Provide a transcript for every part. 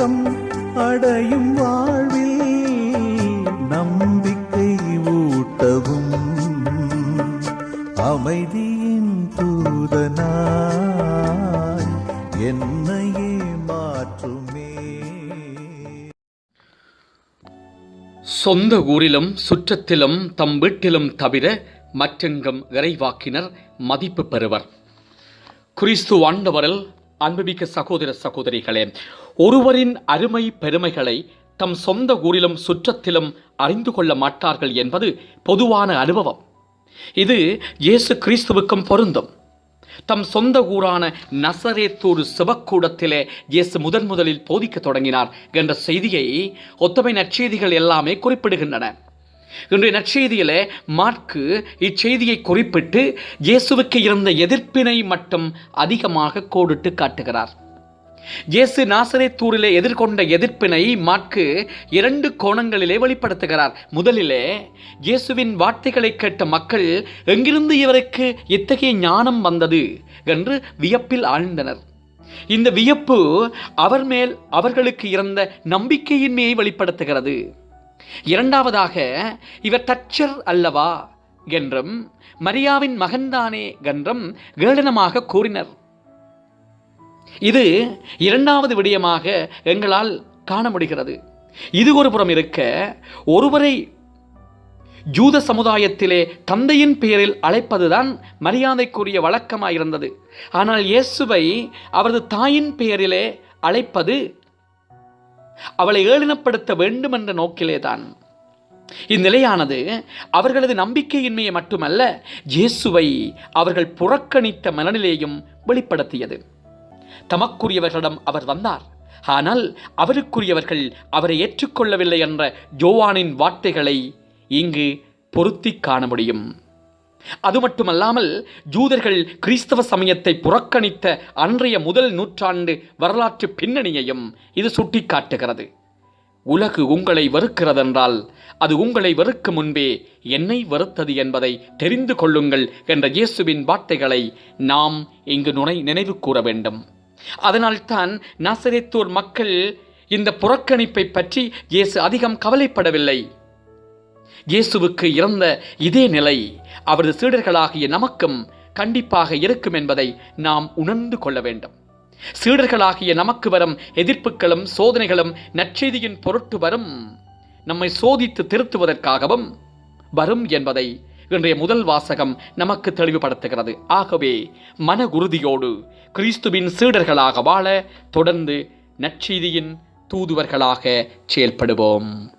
கலக்கம் அடையும் வாழ்வில் நம்பிக்கை ஊட்டவும் அமைதியின் தூதனாய் என்னையே மாற்றுமே. சொந்த ஊரிலும் சுற்றத்திலும் தம் வீட்டிலும் தவிர மற்றெங்கும் இறைவாக்கினர் மதிப்பு பெறுவர். கிறிஸ்து ஆண்டவரில் அன்புமிக்க சகோதர சகோதரிகளே ஒருவரின் அருமை பெருமைகளை தம் சொந்த ஊரிலும் சுற்றத்திலும் அறிந்து கொள்ள மாட்டார்கள் என்பது பொதுவான அனுபவம். இது இயேசு கிறிஸ்துவுக்கும் பொருந்தும். தம் சொந்த ஊரான நசரேத்தூர் சிவக்கூடத்திலே இயேசு முதன் முதலில் போதிக்கத் தொடங்கினார் என்ற செய்தியை ஒத்தமை நற்செய்திகள் எல்லாமே குறிப்பிடுகின்றன. இன்றைய நற்செய்தியிலே மார்க்கு இச்செய்தியை குறிப்பிட்டு இயேசுவுக்கு இருந்த எதிர்ப்பினை மட்டும் அதிகமாக கோடிட்டு காட்டுகிறார். இயேசு நாசரேத்தூரிலே எதிர்கொண்ட எதிர்ப்பினை மாற்கு இரண்டு கோணங்களிலே வெளிப்படுத்துகிறார். முதலிலே இயேசுவின் வார்த்தைகளை கேட்ட மக்கள் எங்கிருந்து இவருக்கு இத்தகைய ஞானம் வந்தது? என்று வியப்பில் ஆழ்ந்தனர். இந்த வியப்பு அவர் மேல் அவர்களுக்கு இருந்த நம்பிக்கையின்மையை வெளிப்படுத்துகிறது. இரண்டாவதாக இவர் தச்சர் அல்லவா என்றும் மரியாவின் மகன்தானே என்றும் ஏளனமாக கூறினர். இது இரண்டாவது விடயமாக எங்களால் காண முடிகிறது. இது ஒரு புறம் இருக்க ஒருவரை ஜூத சமுதாயத்திலே தந்தையின் பெயரில் அழைப்பதுதான் மரியாதைக்குரிய வழக்கமாயிருந்தது. ஆனால் இயேசுவை அவரது தாயின் பெயரிலே அழைப்பது அவளை ஏளனப்படுத்த வேண்டும் என்ற நோக்கிலேதான். இந்நிலையானது அவர்களது நம்பிக்கையின்மையை மட்டுமல்ல இயேசுவை அவர்கள் புறக்கணித்த மனநிலையும் வெளிப்படுத்தியது. தமக்குரியவர்களிடம் அவர் வந்தார். ஆனால் அவருக்குரியவர்கள் அவரை ஏற்றுக்கொள்ளவில்லை என்ற ஜோவானின் வார்த்தைகளை இங்கு பொருத்தி காண முடியும். அது மட்டுமல்லாமல் ஜூதர்கள் கிறிஸ்தவ சமயத்தை புறக்கணித்த அன்றைய முதல் நூற்றாண்டு வரலாற்று பின்னணியையும் இது சுட்டிக்காட்டுகிறது. உலகு உங்களை வெறுக்கிறதென்றால் அது உங்களை வெறுக்கும் முன்பே என்னை வெறுத்தது என்பதை தெரிந்து கொள்ளுங்கள் என்ற இயேசுவின் வார்த்தைகளை நாம் இங்கு நுணை நினைவு கூற வேண்டும். அதனால்தான் நசரித்தூர் மக்கள் இந்த புறக்கணிப்பை பற்றி இயேசு அதிகம் கவலைப்படவில்லை. இயேசுவுக்கு இறந்த இதே நிலை அவரது சீடர்களாகிய நமக்கும் கண்டிப்பாக இருக்கும் என்பதை நாம் உணர்ந்து கொள்ள வேண்டும். சீடர்களாகிய நமக்கு வரும் எதிர்ப்புகளும் சோதனைகளும் நற்செய்தியின் பொருட்டு வரும். நம்மை சோதித்து திருத்துவதற்காகவும் வரும் என்பதை இன்றைய முதல் வாசகம் நமக்கு தெளிவுபடுத்துகிறது. ஆகவே மன உறுதியோடு கிறிஸ்துவின் சீடர்களாக வாழ தொடர்ந்து நற்செய்தியின் தூதுவர்களாக செயல்படுவோம்.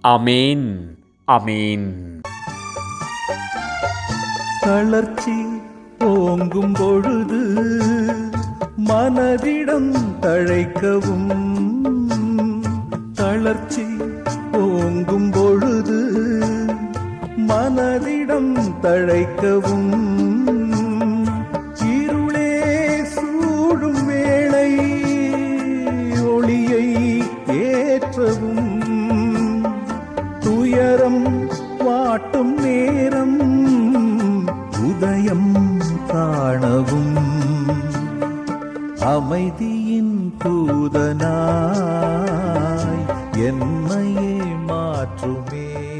அமேன் அமேன் தளர்ச்சி ஓங்கும் பொழுது மனதிடம் தழைக்கவும். தளர்ச்சி ஓங்கும் பொழுது மனதிடம் தழைக்கவும். காட்டும் நேரம் உதயம் காணவும். அமைதியின் தூதனாய் என்னையே மாற்றுமே.